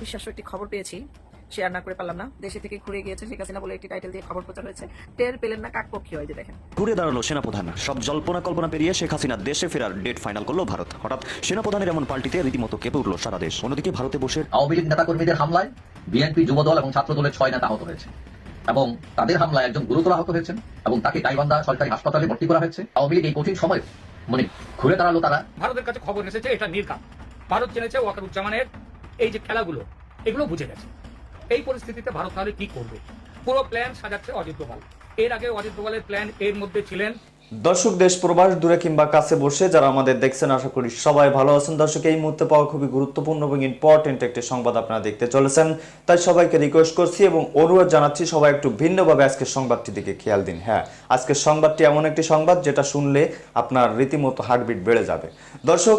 বিশ্বাস একটি খবর পেয়েছি। শেয়ার না করে পারলাম না। দেশে থেকে ঘুরে গিয়েছে শেখ হাসিনা বলে একটি টাইটেল দিয়ে খবর প্রচার হয়েছে। টের পেলেন না কাকপক্ষী হয় যে দেখেন। ঘুরে দাঁড়াল সেনাপ্রধান। সব জল্পনা কল্পনা পেরিয়ে শেখ হাসিনা দেশে ফেরার ডেট ফাইনাল করল ভারত। হঠাৎ সেনাপ্রধানের এমন পাল্টিতে রীতিমতো কেঁপে উঠল সারা দেশ। অন্যদিকে ভারতে বসে আওয়ামী লীগ নেতাকর্মীদের হামলায় বিএনপি যুবদল এবং ছাত্র দলের ছয় নেতা আহত হয়েছে। এবং তাদের হামলায় একজন গুরুতর আহত হয়েছেন এবং তাকে গাইবান্ধা সরকারি হাসপাতালে ভর্তি করা হয়েছে। আওয়ামী লীগ এই কঠিন সময় মানে ঘুরে দাঁড়াল তারা। ভারতের কাছে খবর এসেছে এটা নির্কাম ভারত জেনেছে ওয়াকারুজ্জামানের এই যে খেলাগুলো, এগুলো বুঝে গেছে। এই পরিস্থিতিতে ভারত তাহলে কি করবে? পুরো প্ল্যান সাজাচ্ছে অজিত দোভাল। এর আগে অজিত দোভালের প্ল্যান এর মধ্যে ছিলেন দর্শক, দেশ, প্রবাস দূরে কিংবা কাছে বসে যারা আমাদের দেখছেন, আশা করি সবাই ভালো আছেন। দর্শক, এই মুহূর্তে পাওয়া খুবই গুরুত্বপূর্ণ এবং ইম্পর্টেন্ট একটি সংবাদ আপনারা দেখতে চলেছেন। তাই সবাইকে রিকোয়েস্ট করছি এবং অনুরোধ জানাচ্ছি, সবাই একটু ভিন্নভাবে আজকের সংবাদটি দিকে খেয়াল দিন। হ্যাঁ আজকের সংবাদটি এমন একটি সংবাদ, যেটা শুনলে আপনার রীতিমতো হার্টবিট বেড়ে যাবে। দর্শক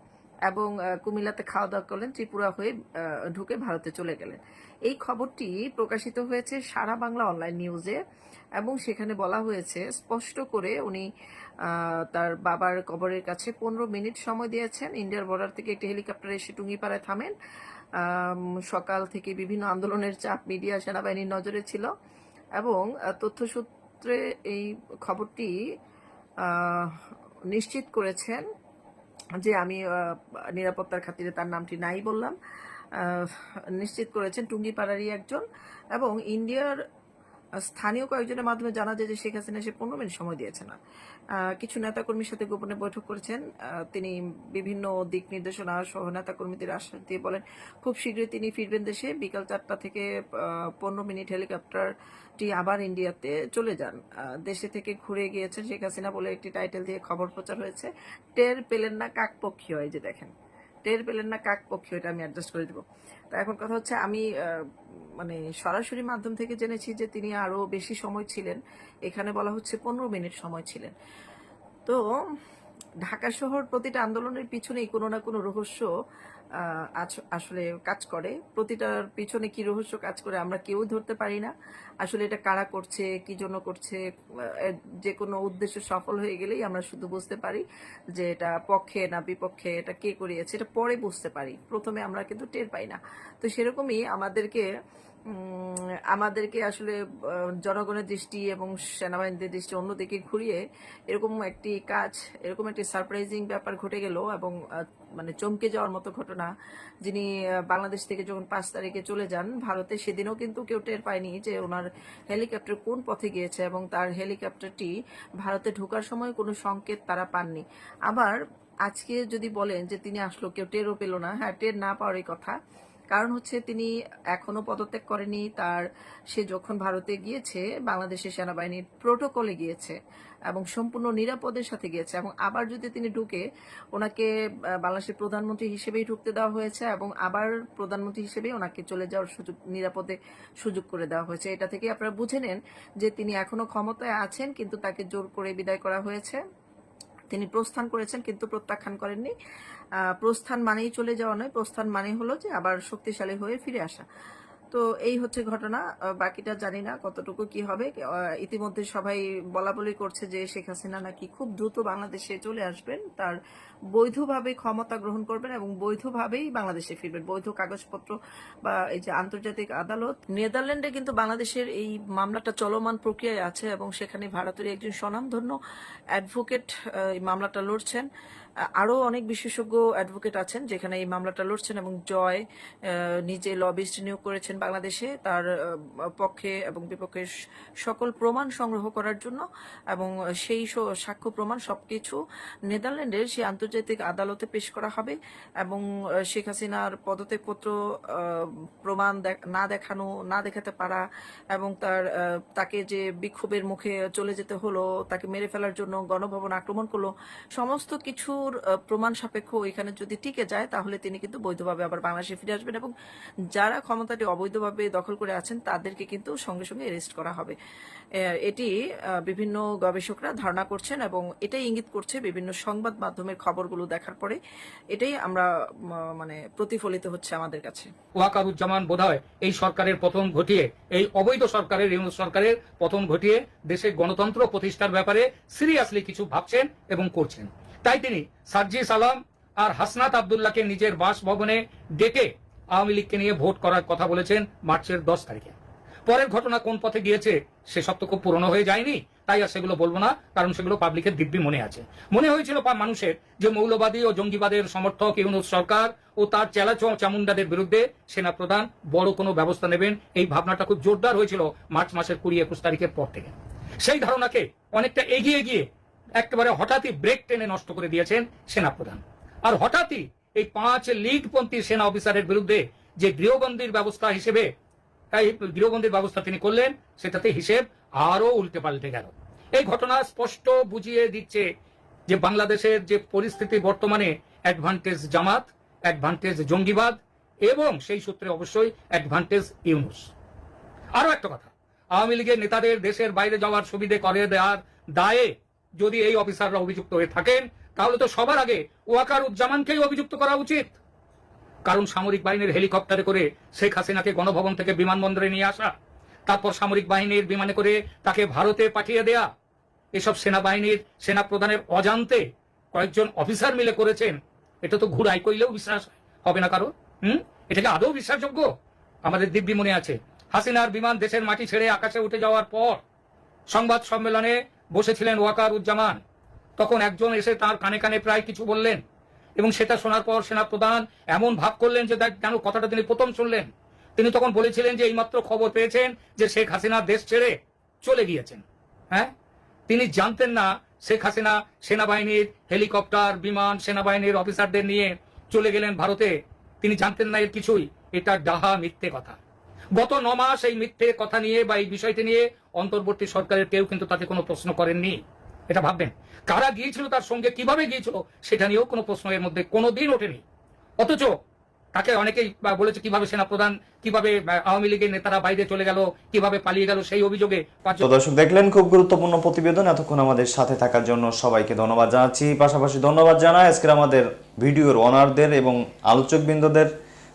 এবং কুমিল্লাতে খাওয়া দাওয়া করলেন, ত্রিপুরা হয়ে ঢুকে ভারতে চলে গেলেন। এই খবরটি প্রকাশিত হয়েছে সারা বাংলা অনলাইন নিউজে এবং সেখানে বলা হয়েছে, স্পষ্ট করে উনি তার বাবার কবরের কাছে পনেরো মিনিট সময় দিয়েছেন। ইন্ডিয়ার বর্ডার থেকে একটি হেলিকপ্টার এসে টুঙ্গিপাড়ায় থামেন। সকাল থেকে বিভিন্ন আন্দোলনের চাপ মিডিয়া, সেনাবাহিনীর নজরে ছিল এবং তথ্যসূত্রে এই খবরটি নিশ্চিত করেছেন যে আমি নিরাপত্তার খাতিরে তার নামটি নাই বললাম। নিশ্চিত করেছেন টুঙ্গিপাড়ারই একজন এবং ইন্ডিয়ার স্থানীয় কয়েকজনের মাধ্যমে জানা যায় যে শেখ হাসিনা সে পনেরো মিনিট সময় দিয়েছে না। কিছু নেতাকর্মীর সাথে গোপনে বৈঠক করেছেন। তিনি বিভিন্ন দিক নির্দেশনা সহ নেতাকর্মীদের আশ্বাস দিয়ে বলেন, খুব শীঘ্রই তিনি ফিরবেন দেশে। বিকাল চারটা থেকে পনেরো মিনিট হেলিকপ্টারটি আবার ইন্ডিয়াতে চলে যান। দেশে থেকে ঘুরে গিয়েছেন শেখ হাসিনা বলে একটি টাইটেল দিয়ে খবর প্রচার হয়েছে। টের পেলেন না কাকপক্ষী হয় যে দেখেন। টের পেলেন না কাকপক্ষী এটা আমি অ্যাডজাস্ট করে দেবো। তো এখন কথা হচ্ছে, আমি মানে সরাসরি মাধ্যম থেকে জেনেছি যে তিনি আরও বেশি সময় ছিলেন। এখানে বলা হচ্ছে পনেরো মিনিট সময় ছিলেন। তো ঢাকা শহর প্রতিটা আন্দোলনের পিছনেই কোনো না কোনো রহস্য আসলে কাজ করে। প্রতিটার পিছনে কি রহস্য কাজ করে আমরা কেউ ধরতে পারি না। আসলে এটা কারা করছে, কি জন্য করছে যে কোনো উদ্দেশ্য সফল হয়ে গেলেই আমরা শুধু বুঝতে পারি যে এটা পক্ষে না বিপক্ষে, এটা কে করিয়েছে, এটা পরে বুঝতে পারি। প্রথমে আমরা কিন্তু টের পাই না। তো সেরকমই আমাদেরকে আমাদেরকে আসলে জনগণের দৃষ্টি এবং সেনাবাহিনীদের দৃষ্টি অন্যদিকে ঘুরিয়ে এরকম একটি কাজ, এরকম একটি সারপ্রাইজিং ব্যাপার ঘটে গেল এবং মানে চমকে যাওয়ার মতো ঘটনা যিনি বাংলাদেশ থেকে যখন পাঁচ তারিখে চলে যান ভারতে, সেদিনও কিন্তু কেউ টের পায়নি যে ওনার হেলিকপ্টার কোন পথে গিয়েছে এবং তার হেলিকপ্টারটি ভারতে ঢোকার সময় কোনো সংকেত তারা পাননি। আবার আজকে যদি বলেন যে তিনি আসলো, কেউ টেরও পেল না। হ্যাঁ টের না পাওয়ারই কথা। কারণ হচ্ছে তিনি এখনও পদত্যাগ করেনি। তার, সে যখন ভারতে গিয়েছে বাংলাদেশের সেনাবাহিনীর প্রোটোকলে গিয়েছে এবং সম্পূর্ণ নিরাপদের সাথে গিয়েছে এবং আবার যদি তিনি ঢুকে, ওনাকে বাংলাদেশের প্রধানমন্ত্রী হিসেবেই ঢুকতে দেওয়া হয়েছে এবং আবার প্রধানমন্ত্রী হিসেবেই ওনাকে চলে যাওয়ার সুযোগ, নিরাপদে সুযোগ করে দেওয়া হয়েছে। এটা থেকে আপনারা বুঝে নেন যে তিনি এখনও ক্ষমতায় আছেন, কিন্তু তাকে জোর করে বিদায় করা হয়েছে। তিনি প্রস্থান করেছেন, কিন্তু প্রত্যাখ্যান করেননি। প্রস্থান মানেই চলে যাওয়া নয়, প্রস্থান মানে হলো যে আবার শক্তিশালী হয়ে ফিরে আসা। তো এই হচ্ছে ঘটনা। বাকিটা জানি না কতটুকু কি হবে। ইতিমধ্যে সবাই বলা বলি করছে যে শেখ হাসিনা নাকি খুব দ্রুত বাংলাদেশে চলে আসবেন। তার বৈধভাবে ক্ষমতা গ্রহণ করবেন এবং বৈধভাবেই বাংলাদেশে ফিরবেন। বৈধ কাগজপত্র বা এই যে আন্তর্জাতিক আদালত। নেদারল্যান্ডে কিন্তু বাংলাদেশের এই মামলাটা চলমান প্রক্রিয়ায় আছে এবং সেখানে ভারতের একজন স্বনামধন্য অ্যাডভোকেট এই মামলাটা লড়ছেন। আরও অনেক বিশেষজ্ঞ অ্যাডভোকেট আছেন, যেখানে এই মামলাটা লড়ছেন এবং জয় নিজে লবিস্ট নিয়োগ করেছেন বাংলাদেশে। তার পক্ষে এবং বিপক্ষে সকল প্রমাণ সংগ্রহ করার জন্য এবং সেই সাক্ষ্য প্রমাণ সবকিছু নেদারল্যান্ডের সেই আন্তর্জাতিক আদালতে পেশ করা হবে এবং শেখ হাসিনার পদত্যাগপত্র প্রমাণ না দেখানো, না দেখাতে পারা এবং তার তাকে যে বিক্ষোভের মুখে চলে যেতে হলো, তাকে মেরে ফেলার জন্য গণভবন আক্রমণ করল, সমস্ত কিছুর খবর প্রমাণ সাপেক্ষ ওইখানে যদি টিকে যায়, তাহলে তিনি কিন্তু বৈধভাবে আবার বাংলাদেশে ফিরে আসবেন এবং যারা ক্ষমতাটি অবৈধভাবে দখল করে আছেন, তাদেরকে কিন্তু সঙ্গে সঙ্গে অ্যারেস্ট করা হবে। এটি বিভিন্ন গবেষকরা ধারণা করছেন এবং এটাই ইঙ্গিত করছে বিভিন্ন সংবাদ মাধ্যমের খবরগুলো দেখার পরে। এটাই আমরা মানে প্রতিফলিত হচ্ছে আমাদের কাছে। ওয়াকারুজ্জামান বোধহয় এই সরকারের পতন ঘটিয়ে, এই অবৈধ সরকারের সরকারের পতন ঘটিয়ে দেশে গণতন্ত্র প্রতিষ্ঠার ব্যাপারে সিরিয়াসলি কিছু ভাবছেন এবং করছেন। তাই তিনি সার্জিস সালাম আর হাসনাত আবদুল্লাহকে নিজের বাসভবনে ডেকে আওয়ামী লীগকে নিয়ে ভোট করার কথা বলেছেন মার্চের দশ তারিখে। পরের ঘটনা কোন পথে গিয়েছে, সেসব তো খুব পুরনো হয়ে যায়নি, তাই আর সেগুলো বলব না, কারণ সেগুলো পাবলিকের দিব্যি মনে আছে। মনে হয়েছিল মানুষের যে মৌলবাদী ও জঙ্গিবাদের সমর্থক ইউনুস সরকার ও তার চেলা চামুন্ডাদের বিরুদ্ধে সেনা প্রধান বড় কোনো ব্যবস্থা নেবেন, এই ভাবনাটা খুব জোরদার হয়েছিল মার্চ মাসের কুড়ি একুশ তারিখের পর থেকে। সেই ধারণাকে অনেকটা এগিয়ে গিয়ে একেবারে হঠাৎই ব্রেক টেনে নষ্ট করে দিয়েছেন সেনাপ্রধান। আর হঠাৎই এই পাঁচ লীগপন্থী সেনা অফিসারের বিরুদ্ধে যে গৃহবন্দির ব্যবস্থা হিসেবে এই গৃহবন্দির ব্যবস্থা তিনি করলেন, সেটাতে হিসেব আরও উল্টে পাল্টে গেল। এই ঘটনা স্পষ্ট বুঝিয়ে দিচ্ছে যে বাংলাদেশের যে পরিস্থিতি বর্তমানে অ্যাডভান্টেজ জামাত অ্যাডভান্টেজ জঙ্গিবাদ, এবং সেই সূত্রে অবশ্যই অ্যাডভান্টেজ ইউনুস। আরও একটা কথা, আওয়ামী লীগের নেতাদের দেশের বাইরে যাওয়ার সুবিধে করে দেওয়ার দায়ে যদি এই অফিসাররা অভিযুক্ত হয়ে থাকেন, তাহলে তো সবার আগে ওয়াকার উজ্জামানকেই অভিযুক্ত করা উচিত। কারণ সামরিক বাহিনীর হেলিকপ্টারে করে শেখ হাসিনাকে গণভবন থেকে বিমানবন্দরে নিয়ে আসা, তারপর সামরিক বাহিনীর বিমানে করে তাকে ভারতে পাঠিয়ে দেয়া, এসব সেনাবাহিনীর সেনা প্রধানের অজান্তে কয়েকজন অফিসার মিলে করেছেন। এটা তো ঘুরাই করলেও বিশ্বাস হবে না কারও, হুম? এটাকে আদৌ বিশ্বাসযোগ্য? আমাদের দিব্যি মনে আছে, হাসিনার বিমান দেশের মাটি ছেড়ে আকাশে উঠে যাওয়ার পর সংবাদ সম্মেলনে বসেছিলেন ওয়াকার উজ্জামান তখন একজন এসে তার কানে কানে প্রায় কিছু বললেন এবং সেটা শোনার পর সেনা সেনাপ্রধান এমন ভাব করলেন যে কেন কথাটা তিনি প্রথম শুনলেন। তিনি তখন বলেছিলেন যে এইমাত্র খবর পেয়েছেন যে শেখ হাসিনা দেশ ছেড়ে চলে গিয়েছেন। হ্যাঁ? তিনি জানতেন না শেখ হাসিনা সেনাবাহিনীর হেলিকপ্টার, বিমান, সেনাবাহিনীর অফিসারদের নিয়ে চলে গেলেন ভারতে। তিনি জানতেন না এর কিছুই। এটা ডাহা মিথ্যে কথা। গত ন মাস এই মিথ্যে কথা নিয়ে বা এই বিষয়টি নিয়ে অন্তর্বর্তী সরকারের কেউ কিন্তু তাতে কোনো প্রশ্ন করেননি। এটা ভাববেন। কারা গিয়েছিল তার সঙ্গে, কীভাবে গিয়েছিল, সেটা নিয়েও কোনো প্রশ্ন এর মধ্যে কোনোদিন ওঠেনি। অথচ তাকে অনেকেই বলেছে কীভাবে সেনাপ্রধান, কীভাবে আওয়ামী লীগের নেতারা বাইরে চলে গেল, কীভাবে পালিয়ে গেল সেই অভিযোগে দর্শক, দেখলেন খুব গুরুত্বপূর্ণ প্রতিবেদন। এতক্ষণ আমাদের সাথে থাকার জন্য সবাইকে ধন্যবাদ জানাচ্ছি। পাশাপাশি ধন্যবাদ জানাই আজকের আমাদের ভিডিওর অনারদের এবং আলোচকবৃন্দদের।